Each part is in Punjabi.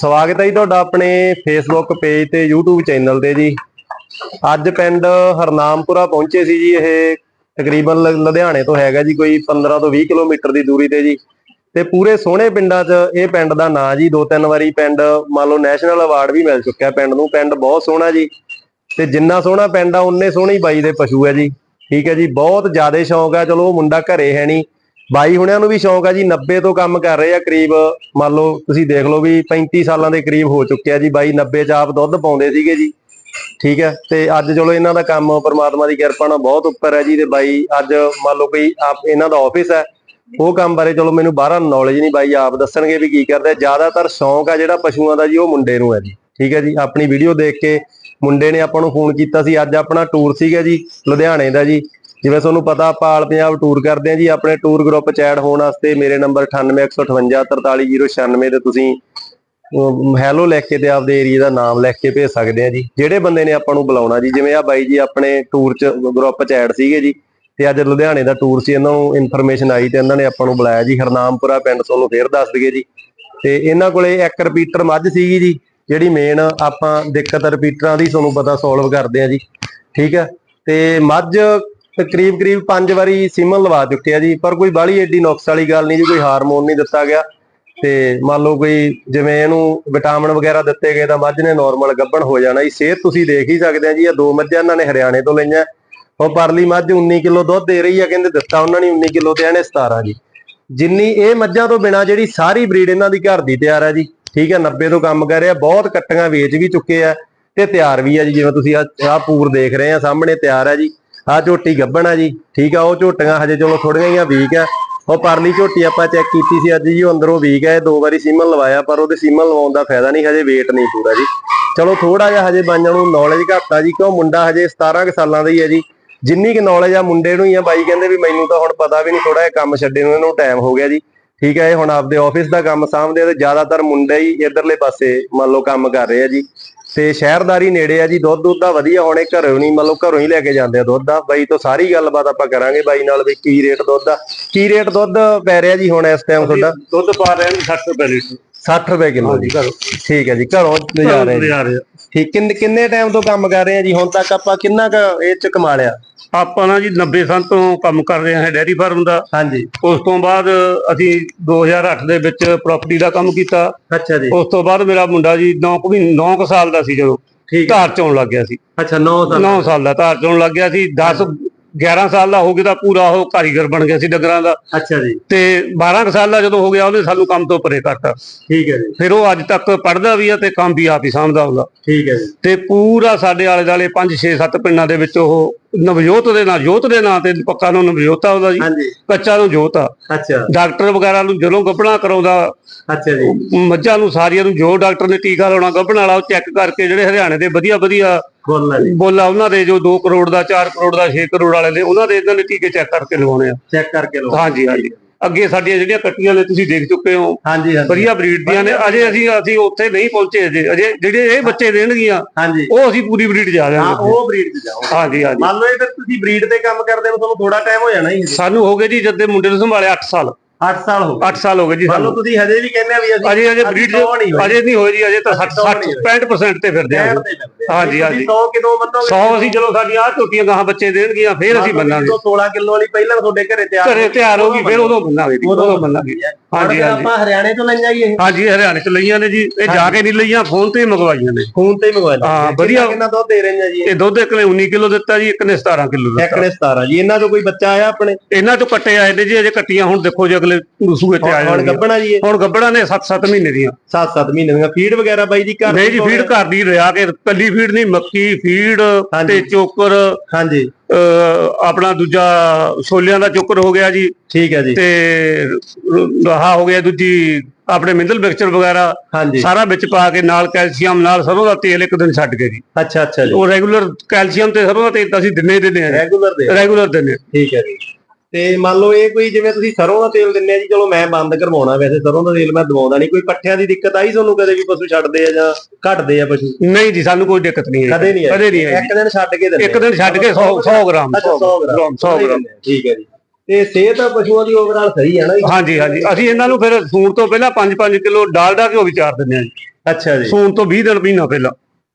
ਸਵਾਗਤ ਹੈ ਜੀ ਤੁਹਾਡਾ ਆਪਣੇ ਫੇਸਬੁੱਕ ਪੇਜ ਤੇ YouTube ਚੈਨਲ ਤੇ ਜੀ। ਅੱਜ ਪਿੰਡ ਹਰਨਾਮਪੁਰਾ ਪਹੁੰਚੇ ਸੀ ਜੀ, ਇਹ ਤਕਰੀਬਨ ਲ- ਲੁਧਿਆਣੇ ਤੋਂ ਹੈਗਾ ਜੀ, ਕੋਈ 15 ਤੋਂ 20 ਕਿਲੋਮੀਟਰ ਦੀ ਦੂਰੀ ਤੇ ਜੀ। ਤੇ ਪੂਰੇ ਸੋਹਣੇ ਪਿੰਡਾਂ 'ਚ ਇਹ ਪਿੰਡ ਦਾ ਨਾਂ ਜੀ, ਦੋ ਤਿੰਨ ਵਾਰੀ ਪਿੰਡ, ਮੰਨ ਲਓ ਨੈਸ਼ਨਲ ਅਵਾਰਡ ਵੀ ਮਿਲ ਚੁੱਕਿਆ ਪਿੰਡ ਨੂੰ, ਪਿੰਡ ਬਹੁਤ ਸੋਹਣਾ ਜੀ। ਤੇ ਜਿੰਨਾ ਸੋਹਣਾ ਪਿੰਡ ਆ, ਉਨੇ ਸੋਹਣੀ ਬਾਈ ਦੇ ਪਸ਼ੂ ਹੈ ਜੀ। ਠੀਕ ਹੈ ਜੀ, ਬਹੁਤ ਜ਼ਿਆਦਾ ਸ਼ੌਂਕ ਆ, ਚਲੋ ਉਹ ਮੁੰਡਾ ਘਰੇ ਹੈ ਨਹੀਂ। ਬਾਈ ਹੁਣਿਆਂ ਨੂੰ ਵੀ ਸ਼ੌਂਕ ਆ ਜੀ 90 ਤੋਂ ਕੰਮ ਕਰ ਰਹੇ ਆ ਕਰੀਬ। ਮੰਨ ਲਓ, ਤੁਸੀਂ ਦੇਖ ਲਓ ਵੀ 35 ਸਾਲਾਂ ਦੇ ਕਰੀਬ ਹੋ ਚੁੱਕਿਆ ਜੀ। ਬਾਈ 90 ਚ ਆਪ ਦੁੱਧ ਪਾਉਂਦੇ ਸੀਗੇ ਜੀ। ਠੀਕ ਹੈ, ਤੇ ਅੱਜ ਚਲੋ ਇਹਨਾਂ ਦਾ ਕੰਮ, ਪ੍ਰਮਾਤਮਾ ਦੀ ਕਿਰਪਾ ਨਾਲ ਬਹੁਤ ਉੱਪਰ ਹੈ ਜੀ, ਤੇ ਬਾਈ ਅੱਜ ਮੰਨ ਲਓ ਕੋਈ ਆਪ ਇਹਨਾਂ ਦਾ ਆਫਿਸ ਹੈ। ਉਹ ਕੰਮ ਬਾਰੇ ਚਲੋ ਮੈਨੂੰ ਬਾਹਰਾਂ ਨੌਲੇਜ ਨਹੀਂ ਬਾਈ, ਆਪ ਦੱਸਣਗੇ ਵੀ ਕੀ ਕਰਦੇ। ਜ਼ਿਆਦਾਤਰ ਸ਼ੌਂਕ ਆ ਜਿਹੜਾ ਪਸ਼ੂਆਂ ਦਾ ਜੀ, ਉਹ ਮੁੰਡੇ ਨੂੰ ਹੈ ਜੀ। ਠੀਕ ਹੈ ਜੀ, ਆਪਣੀ ਵੀਡੀਓ ਦੇਖ ਕੇ ਮੁੰਡੇ ਨੇ ਆਪਾਂ ਨੂੰ ਫੋਨ ਕੀਤਾ ਸੀ। ਅੱਜ ਆਪਣਾ ਟੂਰ ਸੀਗਾ ਜੀ, ਲੁਧਿਆਣੇ ਦਾ ਜੀ। ਜਿਵੇਂ ਤੁਹਾਨੂੰ ਪਤਾ, ਆਪਾਂ ਆਲ ਪੰਜਾਬ ਟੂਰ ਕਰਦੇ ਹਾਂ ਜੀ, ਆਪਣੇ ਟੂਰ ਗਰੁੱਪ ਚ ਐਡ ਹੋਣ ਵਾਸਤੇ ਮੇਰੇ ਨੰਬਰ 9815843096 ਤੇ ਤੁਸੀਂ ਹੈਲੋ ਲਿਖ ਕੇ ਤੇ ਆਪਦੇ ਏਰੀਆ ਦਾ ਨਾਮ ਲਿਖ ਕੇ ਭੇਜ ਸਕਦੇ ਆ ਜੀ। ਜਿਹੜੇ ਬੰਦੇ ਨੇ ਆਪਾਂ ਨੂੰ ਬੁਲਾਉਣਾ ਜੀ, ਜਿਵੇਂ ਆ ਬਾਈ ਜੀ, ਆਪਣੇ ਟੂਰ ਚ ਗਰੁੱਪ ਚ ਐਡ ਸੀਗੇ ਜੀ, ਤੇ ਅੱਜ ਲੁਧਿਆਣੇ ਦਾ ਟੂਰ ਸੀ, ਇਹਨਾਂ ਨੂੰ ਇਨਫੋਰਮੇਸ਼ਨ ਆਈ ਤੇ ਇਹਨਾਂ ਨੇ ਆਪਾਂ ਨੂੰ ਬੁਲਾਇਆ ਜੀ, ਹਰਨਾਮਪੁਰਾ ਪਿੰਡ ਤੁਹਾਨੂੰ ਫੇਰ ਦੱਸ ਦਈਏ ਜੀ। ਤੇ ਇਹਨਾਂ ਕੋਲੇ ਇੱਕ ਰਿਪੀਟਰ ਮੱਝ ਸੀਗੀ ਜੀ, ਜਿਹੜੀ ਮੇਨ ਆਪਾਂ ਦਿੱਕਤ ਰਿਪੀਟਰਾਂ ਦੀ ਤੁਹਾਨੂੰ ਪਤਾ ਸੋਲਵ ਕਰਦੇ ਆ ਜੀ, ਠੀਕ ਹੈ ਤੇ ਮੱਝ ਕਰੀਬ ਕਰੀਬ 5 ਵਾਰੀ ਸੀਮਨ ਲਵਾ ਚੁੱਕੇ ਆ ਜੀ, ਪਰ ਕੋਈ ਬਾਹਲੀ ਏਡੀ ਨੁਕਸ ਵਾਲੀ ਗੱਲ ਨਹੀਂ ਜੀ, ਕੋਈ ਹਾਰਮੋਨ ਨਹੀਂ ਦਿੱਤਾ ਗਿਆ। ਤੇ ਮੰਨ ਲਓ ਕੋਈ ਜਿਵੇਂ ਇਹਨੂੰ ਵਿਟਾਮਿਨ ਵਗੈਰਾ ਦਿੱਤੇ ਗਏ ਤਾਂ ਮੱਝ ਨੇ ਨਾਰਮਲ ਗੱਭਣ ਹੋ ਜਾਣਾ ਜੀ। ਸਿਹਤ ਤੁਸੀਂ ਦੇਖ ਹੀ ਸਕਦੇ ਆ ਜੀ, ਇਹ ਦੋ ਮੱਝਾਂ ਇਹਨਾਂ ਨੇ ਹਰਿਆਣੇ ਤੋਂ ਲਈਆਂ। ਉਹ ਪਰਲੀ ਮੱਝ 19 ਕਿਲੋ ਦੁੱਧ ਦੇ ਰਹੀ ਆ, ਕਹਿੰਦੇ ਦਿੱਤਾ ਉਹਨਾਂ ਨੇ 19 ਕਿਲੋ ਤੇ ਇਹਨੇ 17 ਜੀ। ਜਿੰਨੀ ਇਹ ਮੱਝਾਂ ਤੋਂ ਬਿਨਾ ਜਿਹੜੀ ਸਾਰੀ ਬਰੀਡ ਇਹਨਾਂ ਦੀ ਘਰ ਦੀ ਤਿਆਰ ਆ ਜੀ। ਠੀਕ ਹੈ 90 ਤੋਂ ਕੰਮ ਕਰ ਰਿਹਾ, ਬਹੁਤ ਕੱਟੀਆਂ ਵੇਚ ਵੀ ਚੁੱਕੇ ਆ ਤੇ ਤਿਆਰ ਵੀ ਆ ਜੀ, ਜਿਵੇਂ ਤੁਸੀਂ ਆ ਪੂਰ ਦੇਖ ਰਹੇ ਆ, ਸਾਹਮਣੇ ਤਿਆਰ ਆ ਜੀ। ਆ ਝੋਟੀ ਗੱਭਣ ਆ ਜੀ। ਠੀਕ ਆ, ਉਹ ਝੋਟੀਆਂ ਹਜੇ ਚਲੋ ਥੋੜੀਆਂ ਜਿਹੀਆਂ ਵੀਕ ਆ। ਉਹ ਪਰਲੀ ਝੋਟੀ ਆਪਾਂ ਚੈੱਕ ਕੀਤੀ ਸੀ ਅੱਜ ਜੀ, ਉਹ ਅੰਦਰੋਂ ਵੀਕ ਹੈ ਦੋ ਵਾਰੀ ਸੀਮਨ ਲਵਾਇਆ, ਪਰ ਉਹਦੇ ਸੀਮਨ ਲਵਾਉਣ ਦਾ ਫਾਇਦਾ ਨਹੀਂ, ਹਜੇ weight ਨਹੀਂ ਪੂਰਾ ਜੀ। ਚਲੋ ਥੋੜਾ ਜਿਹਾ ਹਜੇ ਬਾਈਆਂ ਨੂੰ ਨੌਲੇਜ ਘੱਟ ਆ ਜੀ, ਕਿਉਂ ਮੁੰਡਾ ਹਜੇ 17 ਕੁ ਸਾਲਾਂ ਦਾ ਹੀ ਹੈ ਜੀ। ਜਿੰਨੀ ਕਿ ਨੌਲੇਜ ਆ ਮੁੰਡੇ ਨੂੰ ਹੀ ਆ, ਬਾਈ ਕਹਿੰਦੇ ਵੀ ਮੈਨੂੰ ਤਾਂ ਹੁਣ ਪਤਾ ਵੀ ਨਹੀਂ ਥੋੜਾ ਜਿਹਾ ਕੰਮ ਛੱਡੇ ਨੂੰ, ਇਹਨੂੰ ਟਾਈਮ ਹੋ ਗਿਆ ਜੀ। ਠੀਕ ਹੈ ਇਹ ਹੁਣ ਆਪਦੇ ਆਫਿਸ ਦਾ ਕੰਮ ਸਾਂਭਦੇ ਆ ਤੇ ਜ਼ਿਆਦਾਤਰ ਮੁੰਡੇ ਹੀ ਇਧਰਲੇ ਪਾਸੇ ਮੰਨ ਲਓ ਕੰਮ ਕਰ ਰਹੇ ਆ ਜੀ। ਤੇ ਸ਼ਹਿਰਦਾਰੀ ਨੇੜੇ ਆ ਜੀ ਦੁੱਧ ਦੁੱਧ ਦਾ ਵਧੀਆ ਹੋਣੇ ਘਰੋਂ ਨਹੀਂ ਮੰਨ ਲਓ ਘਰੋਂ ਹੀ ਲੈ ਕੇ ਜਾਂਦੇ ਆ ਦੁੱਧ ਦਾ। ਬਾਈ ਤੋਂ ਸਾਰੀ ਗੱਲਬਾਤ ਆਪਾਂ ਕਰਾਂਗੇ ਬਾਈ ਨਾਲ ਵੀ ਕੀ ਰੇਟ ਦੁੱਧ ਦਾ ਕੀ ਰੇਟ ਦੁੱਧ ਪੈ ਰਿਹਾ ਜੀ ਹੁਣ ਇਸ ਟਾਈਮ ਤੁਹਾਡਾ? ਦੁੱਧ ਪਾ ਰਹੇ ਨੇ 60 ਰੁਪਏ ਲੀਟਰ। 60 ਰੁਪਏ ਕਿਲੋ ਜੀ। ਘਰੋਂ। ਠੀਕ ਹੈ ਜੀ। ਘਰੋਂ ਲਿਜਾ ਰਹੇ ਆ। ਠੀਕ ਕਿੰਨੇ ਕਿੰਨੇ ਟਾਈਮ ਤੋਂ ਕੰਮ ਕਰ ਰਹੇ ਆ ਜੀ? ਹੁਣ ਤੱਕ ਆਪਾਂ ਕਿੰਨਾ ਕੁ ਇਹ ਚ ਕਮਾ ਲਿਆ? ਆਪਾਂ ਨਾ ਜੀ 90 ਸਾਲ ਤੋਂ ਕੰਮ ਕਰ ਰਹੇ ਹਾਂ ਡੈਰੀ ਫਾਰਮ ਦਾ। ਹਾਂਜੀ। ਉਸ ਤੋਂ ਬਾਅਦ ਅਸੀਂ 2008 ਦੇ ਵਿੱਚ ਪ੍ਰਾਪਰਟੀ ਦਾ ਕੰਮ ਕੀਤਾ। ਅੱਛਾ ਜੀ। ਉਸ ਤੋਂ ਬਾਅਦ ਮੇਰਾ ਮੁੰਡਾ ਜੀ 9 ਕੁ 9 ਸਾਲ ਦਾ ਸੀ ਜਦੋਂ ਠੀਕ ਧਾਰ ਚੋਂ ਲੱਗ ਗਿਆ ਸੀ। ਅੱਛਾ 9 ਸਾਲ 9 ਸਾਲ ਦਾ ਧਾਰ ਚੋਂ ਲੱਗ ਗਿਆ ਸੀ। 10 11 ਸਾਲ ਦਾ ਹੋ ਗਿਆ ਤਾਂ ਪੂਰਾ ਉਹ ਕਾਰੀਗਰ ਬਣ ਗਿਆ ਸੀ ਡੰਗਰਾਂ ਦਾ। ਅੱਛਾ ਜੀ। ਤੇ 12 ਕੁ ਸਾਲ ਦਾ ਜਦੋਂ ਹੋ ਗਿਆ ਉਹਨੇ ਸਾਨੂੰ ਕੰਮ ਤੋਂ ਪਰੇ ਕਰਤਾ। ਠੀਕ ਹੈ ਜੀ। ਫਿਰ ਉਹ ਅੱਜ ਤੱਕ ਪੜਦਾ ਵੀ ਆ ਤੇ ਕੰਮ ਵੀ ਆਪ ਹੀ ਸਾਂਭਦਾ ਹੁੰਦਾ। ਠੀਕ ਹੈ ਜੀ। ਤੇ ਪੂਰਾ ਸਾਡੇ ਆਲੇ ਦਾਲੇ 5 6 7 ਪਿੰਡਾਂ ਦੇ ਵਿੱਚ ਉਹ ਨਵਜੋਤ ਦੇ ਨਾਂ ਜੋਤ ਦੇ ਨਾਂ ਤੇ ਪੱਕਾ ਨੂੰ ਨਵਜੋਤਾ ਉਹਦਾ ਜੀ। ਕੱਚਾ ਨੂੰ ਜੋਤ ਆ। ਅੱਛਾ। ਡਾਕਟਰ ਵਗੈਰਾ ਨੂੰ ਜਦੋਂ ਗੱਭਣਾ ਕਰਾਉਂਦਾ ਅੱਛਾ ਜੀ। ਮੱਝਾਂ ਨੂੰ ਸਾਰੀਆਂ ਨੂੰ ਜੋ ਡਾਕਟਰ ਨੇ ਟੀਕਾ ਲਾਉਣਾ ਗੱਭਣ ਵਾਲਾ ਉਹ ਚੈੱਕ ਕਰਕੇ ਜਿਹੜੇ ਹਰਿਆਣੇ ਦੇ ਵਧੀਆ ਵਧੀਆ ਬੋਲਣਾ ਜੀ ਬੋਲਾ ਉਹਨਾਂ ਦੇ ਜੋ 2 ਕਰੋੜ ਦਾ 4 ਕਰੋੜ ਦਾ 6 ਕਰੋੜ ਵਾਲੇ ਨੇ ਉਹਨਾਂ ਦੇ ਇਹਨਾਂ ਨੇ ਟੀਕੇ ਚੈੱਕ ਕਰਕੇ ਲਵਾਉਣੇ ਆ। ਚੈੱਕ ਕਰਕੇ ਲਓ ਹਾਂਜੀ ਹਾਂਜੀ। ਅੱਗੇ ਸਾਡੀਆਂ ਜਿਹੜੀਆਂ ਕੱਟੀਆਂ ਨੇ ਤੁਸੀਂ ਦੇਖ ਚੁੱਕੇ ਹੋ। ਹਾਂਜੀ ਹਾਂਜੀ। ਵਧੀਆ ਬਰੀਡ ਦੀਆਂ ਨੇ। ਅਜੇ ਅਸੀਂ ਅਸੀਂ ਉੱਥੇ ਨਹੀਂ ਪਹੁੰਚੇ ਅਜੇ। ਅਜੇ ਜਿਹੜੇ ਇਹ ਬੱਚੇ ਦੇਣਗੀਆਂ ਹਾਂਜੀ। ਉਹ ਅਸੀਂ ਪੂਰੀ ਬਰੀਡ ਜਾ ਰਹੇ ਹਾਂ ਹਾਂ ਉਹ ਬਰੀਡ ਤੇ ਜਾਓ। ਹਾਂਜੀ ਹਾਂਜੀ। ਮੰਨ ਲਓ ਇਹ ਫਿਰ ਤੁਸੀਂ ਬਰੀਡ ਤੇ ਕੰਮ ਕਰਦੇ ਹੋ ਤੁਹਾਨੂੰ ਥੋੜਾ ਟਾਈਮ ਹੋ ਜਾਣਾ ਹੀ ਸਾਨੂੰ ਹੋ ਗਏ ਜੀ ਜਦ ਦੇ ਮੁੰਡੇ ਨੂੰ ਸੰਭਾਲਿਆ 8 ਸਾਲ। 8 ਸਾਲ ਹੋ ਗਏ। 8 ਸਾਲ ਹੋ ਗਏ ਜੀ ਸਾਨੂੰ। ਤੁਸੀਂ ਹਜੇ ਵੀ ਕਹਿੰਦੇ ਆ ਵੀ ਅਸੀਂ ਅਜੇ ਅਜੇ ਬਰੀਡ। ਅਜੇ ਨਹੀਂ ਹੋਈ ਜੀ ਅਜੇ ਤਾਂ 60 ਸੌ ਨਹੀਂ ਹੋਏ। 65% ਤੇ ਫਿਰਦੇ ਤੇ ਆ। ਹਾਂਜੀ, ਹਾਂਜੀ। 100 ਕਿਲੋ ਮੰਨੋਗੇ? 100 ਅਸੀਂ ਚਲੋ ਸਾਡੀਆਂ ਆ ਝੋਟੀਆਂ ਗਾਹਾਂ ਬੱਚੇ ਦੇਣਗੀਆਂ ਫੇਰ ਅਸੀਂ ਮੰਨਾਂਗੇ। 16 ਕਿਲੋ ਵਾਲੀ ਪਹਿਲਾਂ ਤੁਹਾਡੇ ਘਰੇ ਤਿਆਰ ਘਰੇ ਤਿਆਰ ਹੋ ਗਈ ਫੇਰ ਉਦੋਂ ਮੰਨਾਂਗੇ। ਉਦੋਂ ਮੰਨਾਂਗੇ। ਹਾਂਜੀ ਹਾਂਜੀ। ਆਪਾਂ ਹਰਿਆਣੇ ਤੋਂ ਲਈਆਂ ਜੀ ਇਹ। ਹਾਂਜੀ ਹਰਿਆਣੇ ਚ ਲਈਆਂ ਨੇ ਜੀ ਇਹ ਜਾ ਕੇ ਨਹੀਂ ਲਈਆਂ ਫੋਨ ਤੇ ਹੀ ਮੰਗਵਾਈਆਂ ਨੇ। ਖੂਨ ਤੇ ਹੀ ਮੰਗਵਾ ਲਿਆ ਹਾਂ, ਵਧੀਆ। ਕਿੰਨਾ ਦੁੱਧ ਦੇ ਰਹੀਆਂ ਜੀ ਇਹ? ਦੁੱਧ ਇੱਕ ਨੇ 19 ਕਿਲੋ ਦਿੱਤਾ ਜੀ ਇੱਕ ਨੇ 17 ਕਿਲੋ ਇੱਕ ਦਿੱਤਾ। ਨੇ 17 ਜੀ ਇਹਨਾਂ ਤੋਂ ਕੋਈ ਬੱਚਾ ਆਇਆ ਆਪਣੇ? ਇਹਨਾਂ ਚੋਂ ਕੱਟੇ ਆਏ ਨੇ ਜੀ ਅਜੇ ਕੱਟੀਆਂ ਹੁਣ ਦੇਖੋ ਜੀ ਅਗਲੇ ਸੂਏ ਤੇ ਆ ਹੁਣ ਗੱਬਣਾ ਜੀ ਇਹ। ਹੁਣ ਗੱਬੜਾ ਨੇ 7-7 ਮਹੀਨੇ ਦੀਆਂ। 7-7 ਮਹੀਨੇ ਦੀਆਂ। ਫੀਡ ਵਗੈਰਾ ਬਾਈ ਜੀ ਘਰ ਨਹੀਂ ਜੀ ਫੀਡ ਘਰ ਦੀ ਰਿਆ ਕੇ ਕੱਲੀ ਫੀਡ ਨਹੀਂ ਮੱਕੀ ਫੀਡ ਹਾਂਜੀ। ਤੇ ਚੋਕਰ ਹਾਂਜੀ। ਅਹ ਆਪਣਾ ਦੂਜਾ ਛੋਲਿਆਂ ਦਾ ਚੋਕਰ ਹੋ ਗਿਆ ਜੀ। ਠੀਕ ਹੈ ਜੀ। ਤੇ ਆਹ ਹੋ ਗਿਆ ਦੂਜੀ ਆਪਣੇ ਮਿੰਦਲ ਮਿਕਸਚਰ ਵਗੈਰਾ। ਹਾਂਜੀ। ਸਾਰਾ ਵਿੱਚ ਪਾ ਕੇ ਨਾਲ ਕੈਲਸ਼ੀਅਮ ਨਾਲ ਸਰੋਂ ਦਾ ਤੇਲ ਇੱਕ ਦਿਨ ਛੱਡ ਕੇ ਜੀ। ਅੱਛਾ ਅੱਛਾ ਜੀ। ਉਹ ਰੈਗੂਲਰ ਕੈਲਸ਼ੀਅਮ ਤੇ ਸਰੋਂ ਦਾ ਤੇਲ ਤਾਂ ਅਸੀਂ ਦਿਨੇ ਹੀ ਰੈਗੂਲਰ ਦੇ। ਰੈਗੂਲਰ ਹਾਂ। ਠੀਕ ਹੈ ਜੀ। ਤੇ ਮੰਨ ਲਓ ਇਹ ਕੋਈ ਜਿਵੇਂ ਤੁਸੀਂ ਸਰੋਂ ਦਾ ਤੇਲ ਦਿੰਨੇ ਆ ਜੀ ਚਲੋ ਮੈਂ ਬੰਦ ਕਰਵਾਉਣਾ ਵੈਸੇ ਸਰੋਂ ਦਾ ਤੇਲ ਮੈਂ ਦਵਾਉਂਦਾ ਨਹੀਂ ਕੋਈ ਪੱਠਿਆਂ ਦੀ ਦਿੱਕਤ ਆਈ ਤੁਹਾਨੂੰ ਕਦੇ ਵੀ ਪਸ਼ੂ ਛੱਡਦੇ ਆ ਜਾਂ ਘਟਦੇ ਆ ਪਸ਼ੂ? ਨਹੀਂ ਜੀ ਸਾਨੂੰ ਕੋਈ ਦਿੱਕਤ ਨਹੀਂ ਹੈ ਕਦੇ ਨਹੀਂ ਕਦੇ ਨਹੀਂ ਆਈ ਇੱਕ ਦਿਨ ਛੱਡ ਕੇ ਦਿੰਦੇ ਇੱਕ ਦਿਨ ਛੱਡ ਕੇ 100 100 ਗ੍ਰਾਮ ਅੱਛਾ 100 ਗ੍ਰਾਮ। 100 ਗ੍ਰਾਮ ਠੀਕ ਹੈ ਜੀ। ਤੇ ਸਿਹਤ ਪਸ਼ੂਆਂ ਦੀ ਓਵਰਆਲ ਸਹੀ ਹੈ ਨਾ ਜੀ? ਹਾਂਜੀ ਹਾਂਜੀ। ਅਸੀਂ ਇਹਨਾਂ ਨੂੰ ਫਿਰ ਸੂਣ ਤੋਂ ਪਹਿਲਾਂ 5-5 ਕਿਲੋ ਡਾਲਡਾ ਘਿਓ ਵੀ ਚਾਰ ਦਿੰਦੇ ਹਾਂ ਜੀ। ਅੱਛਾ ਜੀ। ਸੂਣ ਤੋਂ 20 ਦਿਨ ਮਹੀਨਾ ਪਹਿਲਾਂ।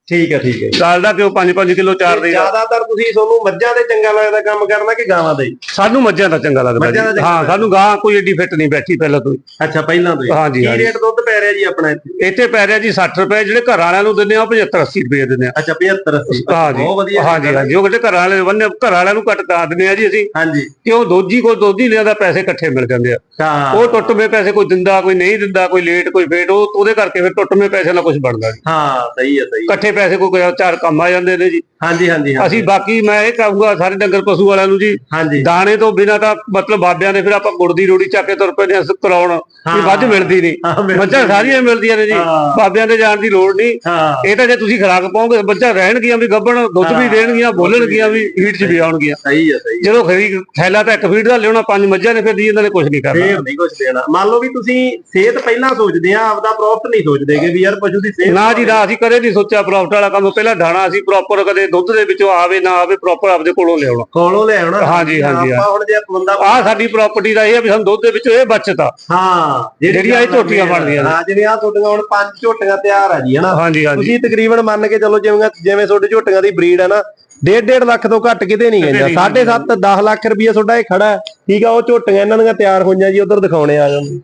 ਠੀਕ ਹੈ ਠੀਕ ਹੈ ਜੀ। ਡਾਲਡਾ ਘਿਓ 5-5 ਕਿਲੋ ਚਾਰ ਤੇ ਦੇਈਦਾ ਜ਼ਿਆਦਾਤਰ ਤੁਸੀਂ ਤੁਹਾਨੂੰ ਮੱਝਾਂ ਦੇ ਚੰਗਾ ਲੱਗਦਾ ਕੰਮ ਕਰਨਾ ਕਿ ਗਾਵਾਂ ਦਾ? ਹੀ ਸਾਨੂੰ ਮੱਝਾਂ ਦਾ ਚੰਗਾ ਲੱਗਦਾ ਮੱਝਾਂ ਦਾ ਜੀ। ਚੰਗਾ ਹਾਂ ਸਾਨੂੰ ਗਾਂ ਕੋਈ ਏਡੀ ਫਿੱਟ ਨਹੀਂ ਬੈਠੀ ਪਹਿਲਾਂ ਤੋਂ। ਹੀ। ਅੱਛਾ ਪਹਿਲਾਂ ਤੋਂ ਹੀ। ਹਾਂਜੀ ਕੀ ਰੇਟ ਦੁੱਧ ਪੈ ਰਿਹਾ ਜੀ ਆਪਣਾ ਇੱਥੇ? ਇੱਥੇ ਪੈ ਰਿਹਾ ਜੀ 60 ਰੁਪਏ ਜਿਹੜੇ ਘਰ ਵਾਲਿਆਂ ਨੂੰ ਦਿੰਦੇ ਆ ਉਹ 75 80 ਰੁਪਏ ਦਿੰਦੇ ਆ। ਅੱਛਾ 75 80 ਹਾਂਜੀ ਬਹੁਤ ਵਧੀਆ ਹਾਂਜੀ ਹਾਂਜੀ ਉਹ ਜਿਹੜੇ ਘਰ ਵਾਲੇ ਬੰਨੇ ਘਰ ਵਾਲਿਆਂ ਨੂੰ ਘੱਟ ਕਰਾ ਦਿੰਦੇ ਆ ਜੀ ਅਸੀਂ। ਹਾਂਜੀ। ਕਿ ਉਹ ਦੋਜੀ ਕੋਲ ਦੋਜੀ ਲਿਆਂਦਾ ਪੈਸੇ ਇਕੱਠੇ ਮਿਲ ਜਾਂਦੇ ਆ। ਹਾਂ। ਉਹ ਟੁੱਟਵੇਂ ਪੈਸੇ ਕੋਈ ਦਿੰਦਾ ਕੋਈ ਨਹੀਂ ਦਿੰਦਾ ਕੋਈ ਲੇਟ ਕੋਈ ਫੇਟ ਉਹ ਉਹਦੇ ਕਰਕੇ ਫਿਰ ਟੁੱਟਵੇਂ ਪੈਸੇ ਨਾਲ ਕੁਝ ਬਣਦਾ ਨਹੀਂ। ਹਾਂ ਸਹੀ ਹੈ ਸਹੀ ਹੈ। ਇਕੱਠੇ ਪੈਸੇ ਕੋਈ ਕੋਈ ਚਾਰ ਕੰਮ ਆ ਜਾਂਦੇ ਨੇ ਜੀ। ਹਾਂਜੀ ਹਾਂਜੀ ਹਾਂ ਅਸੀਂ ਬਾਕੀ ਮੈਂ ਇਹ ਕਹੂੰਗਾ ਸਾਰੇ ਡੰਗਰ ਪਸ਼ੂ ਵਾਲਿਆਂ ਨੂੰ ਜੀ ਹਾਂਜੀ। ਦਾਣੇ ਤੋਂ ਬਿਨਾਂ ਤਾਂ ਮਤਲਬ ਬਾਬਿਆਂ ਨੇ ਫਿਰ ਆਪਾਂ ਗੁੜ ਦੀ ਰੋੜੀ ਚੱਕ ਕੇ ਤੁਰ ਪੈਂਦੇ ਹਾਂ ਕਰਾਉਣ। ਵੀ ਵੱਧ ਮਿਲਦੀ ਨਹੀਂ ਹਾਂ, ਮਿਲਦੀ ਮੱਝਾਂ ਸਾਰੀਆਂ ਮਿਲਦੀਆਂ ਨੇ ਜੀ। ਹਾਂ। ਬਾਬਿਆਂ ਦੇ ਜਾਣ ਦੀ ਲੋੜ ਨਹੀਂ ਹਾਂ। ਇਹ ਤਾਂ ਜੇ ਤੁਸੀਂ ਖਰਾਕ ਪਾਓਗੇ ਬੱਚਾ ਰਹਿਣਗੀਆਂ ਵੀ ਗੱਭਣ ਦੁੱਧ ਵੀ ਦੇਣਗੀਆਂ ਬੋਲਣਗੀਆਂ ਵੀ ਹੀਟ 'ਚ ਵੀ ਆਉਣਗੀਆਂ। ਸਹੀ ਹੈ ਸਹੀ ਹੈ। ਜਦੋਂ ਖਰੀ ਥੈਲਾ ਤਾਂ ਇੱਕ ਫੀਟ ਦਾ ਲਿਆਉਣਾ ਪੰਜ ਮੱਝਾਂ ਨੇ ਫਿਰ ਦੀ ਇਹਨਾਂ ਨੇ ਕੁਝ ਨਹੀਂ ਕਰਨਾ। ਫੇਰ ਨਹੀਂ ਕੁਝ ਦੇਣਾ। ਮੰਨ ਲਓ ਵੀ ਤੁਸੀਂ ਸਿਹਤ ਪਹਿਲਾਂ ਸੋਚਦੇ ਆ ਆਪਦਾ ਪ੍ਰੋਫਿਟ ਨਹੀਂ ਸੋਚਦੇਗੇ ਵੀ ਯਾਰ ਪਸ਼ੂ ਦੀ ਸਿਹਤ ਨਾ ਜੀ ਨਾ ਅਸੀਂ ਕਦੇ ਨਹੀਂ ਸੋਚਿਆ ਪ੍ਰੋਫਿਟ ਵਾਲਾ ਕੰਮ ਪਹਿਲਾਂ ਦਾਣਾ ਅਸੀਂ ਪ੍ਰੋਪਰ ਕਦੇ ਦੁੱਧ ਦੇ ਵਿੱਚੋਂ ਆਵੇ ਨਾ ਆਵੇ ਪ੍ਰੋਪਰ ਆਪਦੇ ਕੋਲੋਂ ਲਿਆਉਣਾ। ਕੋਲੋਂ ਲੈ ਆਉਣਾ ਹਾਂਜੀ, ਹਾਂਜੀ, ਆਪਾਂ ਹੁਣ ਜੇ ਬੰਦਾ ਆਹ ਸਾਡੀ ਪ੍ਰਾਪਰਟੀ ਦਾ ਇਹ ਆ ਵੀ ਸਾਨੂੰ ਦੁੱਧ ਦੇ ਵਿੱਚੋਂ ਇਹ ਬਚਤ। ਆ ਹਾਂ ਜਿਹੜੀਆਂ ਇਹ ਝੋਟੀਆਂ ਬਣਦੀਆਂ ਨੇ। ਹਾਂ ਜਿਵੇਂ ਆ ਤੁਹਾਡੀਆਂ ਹੁਣ ਪੰਜ ਝੋਟੀਆਂ ਤਿਆਰ ਆ ਜੀ ਹਨਾ? ਹਾਂਜੀ ਹਾਂਜੀ। ਤੁਸੀਂ ਤਕਰੀਬਨ ਮੰਨ ਕੇ ਚੱਲੋ ਜਿਵੇਂ ਜਿਵੇਂ ਤੁਹਾਡੇ ਝੋਟੀਆਂ ਦੀ ਬਰੀਡ ਹੈ ਨਾ ਡੇਢ ਡੇਢ ਲੱਖ ਤੋਂ ਘੱਟ ਕਿਤੇ ਨਹੀਂ ਨਹੀਂ ਸਾਢੇ ਸੱਤ 10 ਲੱਖ ਰੁਪਈਆ ਤੁਹਾਡਾ ਇਹ ਖੜਾ ਹੈ। ਠੀਕ ਆ ਉਹ ਝੋਟੀਆਂ ਇਹਨਾਂ ਦੀਆਂ ਤਿਆਰ ਹੋਈਆਂ ਜੀ ਉਧਰ ਦਿਖਾਉਣੇ ਆ। ਜਾਂਦੇ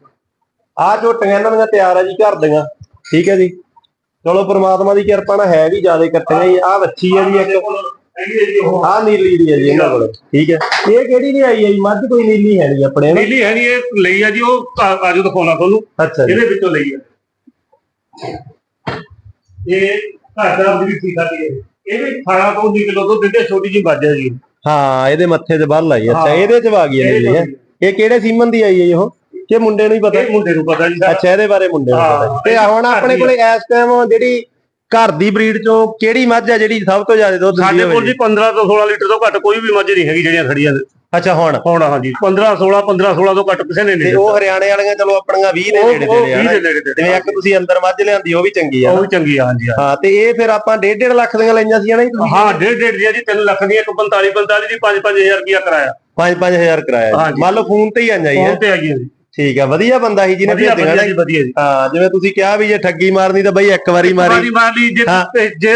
ਆ ਝੋਟੀਆਂ ਇਹਨਾਂ ਦੀਆਂ ਤਿਆਰ ਆ ਜੀ ਘਰ ਦੀਆਂ। ਠੀਕ ਹੈ ਜੀ। ਚਲੋ ਪ੍ਰਮਾਤਮਾ ਦੀ ਕਿਰਪਾ ਨਾਲ ਹੈ ਵੀ ਜ਼ਿਆਦਾ ਕੱਟੀਆਂ ਹੀ ਆ ਵੱਛੀ ਹੈ ਜੀ ਇੱਕ ਆ ਨੀਲੀ ਦੀ ਹੈ ਜੀ ਇਹਨਾਂ ਕੋਲ। ਠੀਕ ਹੈ। ਇਹ ਕਿਹੜੀ ਨਹੀਂ ਆਈ ਹੈ ਜੀ? ਮੱਝ ਕੋਈ ਨੀਲੀ ਹੈ ਨਹੀਂ ਆਪਣੇ ਨੀਲੀ ਹੈ ਨਹੀਂ ਇਹ ਲਈ ਆ ਜੀ ਉਹ ਆ- ਆਜੋ ਦਿਖਾਉਣਾ ਤੁਹਾਨੂੰ। ਅੱਛਾ ਜੀ। ਇਹਦੇ ਵਿੱਚੋਂ ਲਈ ਆ। ਇਹ ਘਰ ਦਾ ਵੀ ਸੀ ਸਾਡੀ ਇਹ। ਇਹ ਵੀ 18 ਤੋਂ 19 ਕਿਲੋ ਤੋਂ ਦਿੰਦੇ ਛੋਟੀ ਜੀ ਵੱਜ ਹੈ ਜੀ। ਹਾਂ ਇਹਦੇ ਮੱਥੇ ਤੇ ਬੱਲ ਆਈ ਅੱਛਾ ਹਾਂ। ਇਹਦੇ ਚ ਆ ਗਈ ਹੈ ਨੀਲੀ ਹੈ। ਇਹ ਕਿਹੜੇ ਸੀਮਨ ਦੀ ਆਈ ਹੈ ਜੀ ਉਹ? ਕਿ ਮੁੰਡੇ ਨੂੰ ਹੀ ਪਤਾ ਇਹ ਮੁੰਡੇ ਨੂੰ ਪਤਾ ਜੀ। ਅੱਛਾ ਇਹਦੇ ਬਾਰੇ ਮੁੰਡੇ ਨੂੰ ਪਤਾ। ਤੇ ਹੁਣ ਆਪਣੇ ਕੋਲੇ ਇਸ ਟਾਈਮ ਜਿਹੜੀ ਘਰ ਦੀ ਬਰੀਡ ਚੋਂ ਕਿਹੜੀ ਮੱਝ ਹੈ ਜਿਹੜੀ ਸਭ ਤੋਂ ਜ਼ਿਆਦਾ ਦੁੱਧ ਦਿੰਦੀ ਸਾਡੇ ਹੋਵੇ ਕੋਲ ਜੀ 15 ਤੋਂ 16 ਲੀਟਰ ਤੋਂ ਘੱਟ ਕੋਈ ਵੀ ਮੱਝ ਨਹੀਂ ਹੈਗੀ ਜਿਹੜੀਆਂ ਖੜੀਆਂ ਅੱਛਾ ਹੁਣ? ਹੁਣ ਹਾਂਜੀ 15 16 15 16 ਤੋਂ ਘੱਟ ਕਿਸੇ ਨੇ ਤੇ ਨਹੀਂ ਉਹ ਹਰਿਆਣੇ ਵਾਲੀਆਂ ਚਲੋ ਆਪਣੀਆਂ 20 ਦੇ ਉਹ ਨੇੜੇ ਉਹ ਤੇੜੇ ਆ 20 ਨਾ। ਦੇ ਨੇੜੇ ਤੇੜੇ ਜਿਵੇਂ ਇੱਕ ਤੁਸੀਂ ਅੰਦਰ ਮੱਝ ਲਿਆਂਦੀ ਉਹ ਵੀ ਚੰਗੀ ਆ ਉਹ। ਵੀ ਚੰਗੀ ਆ ਹਾਂਜੀ। ਹਾਂ ਤੇ ਇਹ ਫਿਰ ਆਪਾਂ 1.5 ਲੱਖ ਦੀਆਂ ਲਈਆਂ ਸੀ ਨਾ ਜੀ ਤੁਸੀਂ? ਹਾਂ ਡੇਢ ਡੇਢ ਦੀਆਂ ਜੀ 3 ਲੱਖ ਦੀਆਂ ਇੱਕ 45 45 ਦੀ 5 5000 ਰੁਪਿਆ ਕਰਾਇਆ। 5-5000 ਕਰਾਇਆ ਜੀ। ਹਾਂਜੀ। ਮੰਨ ਲਓ ਫੋਨ ਤੇ ਹੀ ਆ ਜਾਈ ਹੈ। ਫੋਨ ਤੇ ਆ ਗਈ ਜੀ। ਠੀਕ ਆ ਵਧੀਆ ਬੰਦਾ ਸੀ ਜਿਹਨੇ ਵਧੀਆ ਭੇਜਿਆ ਵਧੀਆ ਜੀ ਵਧੀਆ ਜੀ। ਹਾਂ ਜਿਵੇਂ ਤੁਸੀਂ ਕਿਹਾ ਵੀ ਜੇ ਠੱਗੀ ਮਾਰਨੀ ਤਾਂ ਬਈ ਇੱਕ ਵਾਰੀ ਮਾਰੀ। ਮਾਰੀ ਮਾਰ ਲਈ ਜੇ ਹਾਂ। ਜੇ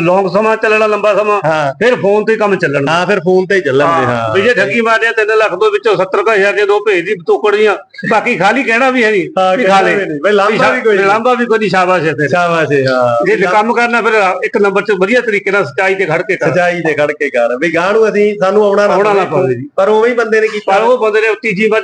ਲੌਂਗ ਸਮਾਂ ਚੱਲਣਾ ਲੰਬਾ ਸਮਾਂ ਹਾਂ। ਫਿਰ ਫੋਨ ਤੇ ਕੰਮ ਚੱਲਣਾ। ਹਾਂ ਫਿਰ ਫੋਨ ਤੇ ਹੀ ਚੱਲਣਗੇ ਹਾਂ ਵੀ ਜੇ ਠੱਗੀ ਮਾਰਿਆ 3 ਲੱਖ ਤੋਂ ਵਿੱਚੋਂ 70000 ਦੇ ਦੋ ਭੇਜ ਦੀ ਤੋਕੜੀਆਂ ਬਾਕੀ ਖਾਲੀ ਕਹਿਣਾ ਵੀ ਹੈ ਨਹੀਂ ਹਾਂ, ਵੀ ਖਾ ਲੈ। ਕਹਿਣਾ ਵੀ ਨਹੀਂ, ਬਈ ਲਾਂਭਾ ਵੀ ਕੋਈ ਨਹੀਂ। ਲਾਂਭਾ ਵੀ ਕੋਈ ਨਹੀਂ ਸ਼ਾਬਾਸ਼ ਹੈ ਫਿਰ ਸ਼ਾਬਾਸ਼ ਏ, ਹਾਂ। ਜੇ ਕੰਮ ਕਰਨਾ ਫਿਰ ਇੱਕ ਨੰਬਰ 'ਚ ਵਧੀਆ ਤਰੀਕੇ ਨਾਲ ਸਚਾਈ ਤੇ ਖੜ ਕੇ ਕਰ। ਸਚਾਈ ਤੇ ਖੜ ਕੇ ਕਰ। ਵੀ ਗਾਂ ਨੂੰ ਅਸੀਂ ਸਾਨੂੰ ਆਉਣਾ ਆਉਣਾ ਨਾ ਪਵੇ। ਜੀ। ਪਰ ਉਵੇਂ ਹੀ ਬੰਦੇ ਨੇ ਕੀਤਾ ਪਰ ਉਹ ਬੰਦੇ ਨੇ ਤੀਜੀ ਵਾਰ